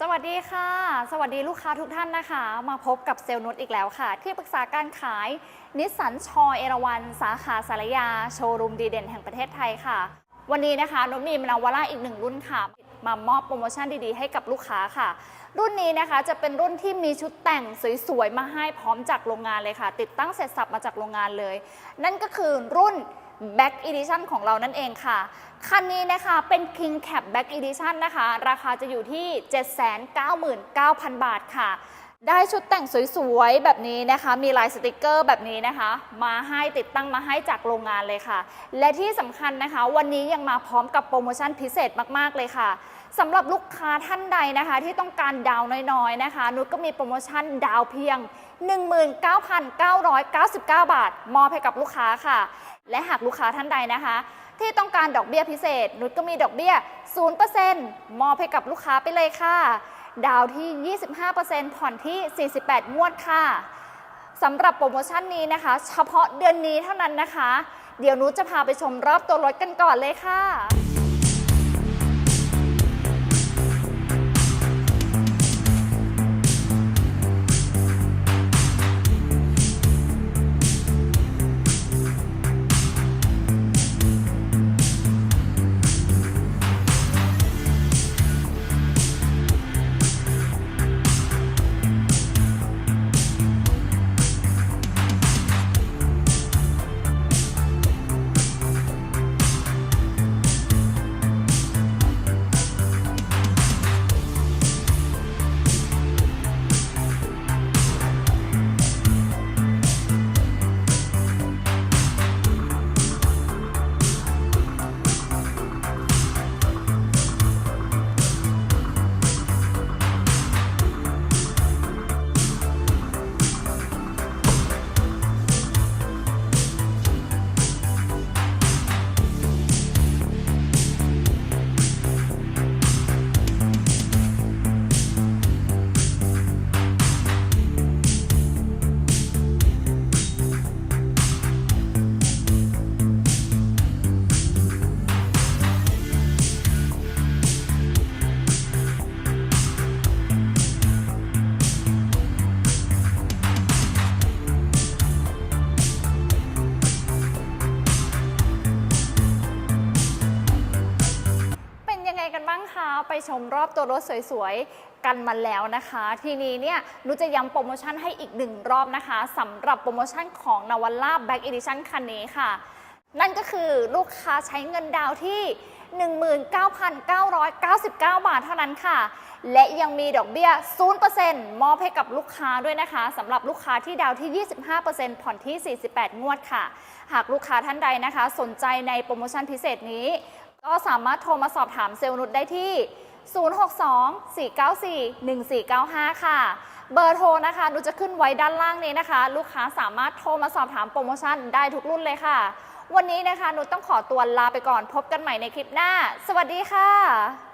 สวัสดีค่ะ สวัสดีลูกค้าทุกท่านนะคะ มาพบกับเซลนุชอีกแล้วค่ะ ที่ปรึกษาการขายนิสสันชอเอราวันสาขาสารยา โชว์รูมดีเด่นแห่งประเทศไทยค่ะ วันนี้นะคะนุชมีมนาวาร่าอีกหนึ่งรุ่นค่ะ มามอบโปรโมชั่นดีๆ ให้กับลูกค้าค่ะ รุ่นนี้นะคะจะเป็นรุ่นที่มีชุดแต่งสวยๆมาให้พร้อมจากโรงงานเลยค่ะ ติดตั้งเสร็จสับมาจากโรงงานเลย นั่นก็คือรุ่น Back Edition ของเรานั่นเองค่ะ คันนี้นะคะเป็น King Cap Back Edition นะคะ ราคาจะอยู่ที่ 799,000 บาทค่ะ ได้ชุดแต่งสวยๆ แบบนี้นะคะ มีลายสติกเกอร์แบบนี้นะคะ มาให้ติดตั้งมาให้จากโรงงานเลยค่ะ และที่สำคัญนะคะ วันนี้ยังมาพร้อมกับโปรโมชั่นพิเศษมากๆเลยค่ะสำหรับลูกค้าท่านใดนะคะ ที่ต้องการดาวน้อยๆนะคะ นุชก็มีโปรโมชั่นดาวเพียง 19,999 บาท มอบให้กับลูกค้าค่ะ และหากลูกค้าท่านใดนะคะ ที่ต้องการดอกเบี้ยพิเศษ นุชก็มีดอกเบี้ย 0%มอบให้กับลูกค้าไปเลยค่ะ ดาวที่ 25%ผ่อนที่ 48 งวดค่ะสำหรับโปรโมชั่นนี้นะคะ เฉพาะเดือนนี้เท่านั้นนะคะ เดี๋ยวนุชจะพาไปชมรอบตัวรถกันก่อนเลยค่ะ ไปชมรอบตัวรถสวยๆ กันมาแล้วนะคะ ทีนี้เนี่ยนุจะย้ำโปรโมชั่นให้อีกหนึ่งรอบนะคะสำหรับโปรโมชั่นของนาวาร่าแบ็กอีดิชั่นคันนี้ค่ะ นั่นก็คือลูกค้าใช้เงินดาวน์ที่ 19,999 บาทเท่านั้นค่ะ และยังมีดอกเบี้ย 0%มอบให้กับลูกค้าด้วยนะคะสำหรับลูกค้าที่ดาวที่ 25%ผ่อนที่ 48 งวดค่ะ หากลูกค้าท่านใดนะคะ สนใจในโปรโมชั่นพิเศษนี้ ก็สามารถโทรมาสอบถามเซลล์นุชได้ที่ 062-494-1495 ค่ะ เบอร์โทรนะคะนุชจะขึ้นไว้ด้านล่างนี้นะคะ ลูกค้าสามารถโทรมาสอบถามโปรโมชั่นได้ทุกรุ่นเลยค่ะ วันนี้นะคะนุชต้องขอตัวลาไปก่อนพบกันใหม่ในคลิปหน้า สวัสดีค่ะ